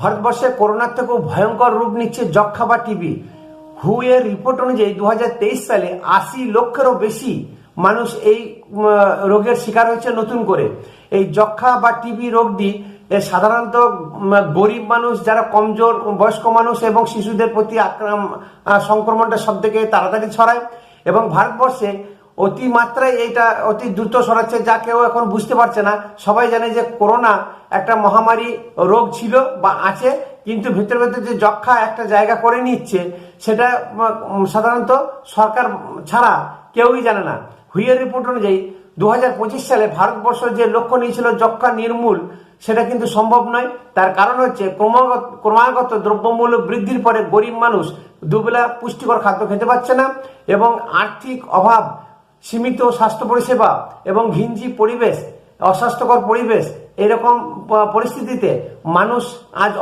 ভারতবর্ষে করোনার থেকেও ভয়ঙ্কর রূপ নিচ্ছে যক্ষা বা টিবি। হু এর রিপোর্ট অনুযায়ী দু হাজার তেইশ সালে আশি লক্ষেরও বেশি মানুষ এই রোগের শিকার হয়েছে নতুন করে। এই যক্ষা বা টিবি রোগটি সাধারণত গরিব মানুষ, যারা কমজোর, বয়স্ক মানুষ এবং শিশুদের প্রতি আক্রাম- সংক্রমণটা সব থেকে তাড়াতাড়ি ছড়ায় এবং ভারতবর্ষে অতি মাত্রায় এইটা অতি দ্রুত ছড়াচ্ছে যা কেউ এখন বুঝতে পারছে না। সবাই জানে যে করোনা একটা মহামারী রোগ ছিল বা আছে, কিন্তু ভেতরে ভেতরে যে যক্ষা একটা জায়গা করে নিচ্ছে, সেটা সাধারণত সরকার ছাড়া কেউই জানে না। হুইয়ের রিপোর্ট অনুযায়ী দু হাজার পঁচিশ সালে ভারতবর্ষ যে লক্ষ্য নিয়েছিল যক্ষা নির্মূল, সেটা কিন্তু সম্ভব নয়। তার কারণ হচ্ছে ক্রমাগত ক্রমাগত দ্রব্যমূল্য বৃদ্ধির পরে গরিব মানুষ দুবেলা পুষ্টিকর খাদ্য খেতে পাচ্ছে না এবং আর্থিক অভাব সীমিত স্বাস্থ্য পরিষেবা এবং ঘিঞ্জি পরিবেশ অস্বাস্থ্যকর পরিবেশ এরকম পরিস্থিতিতে মানুষ আজ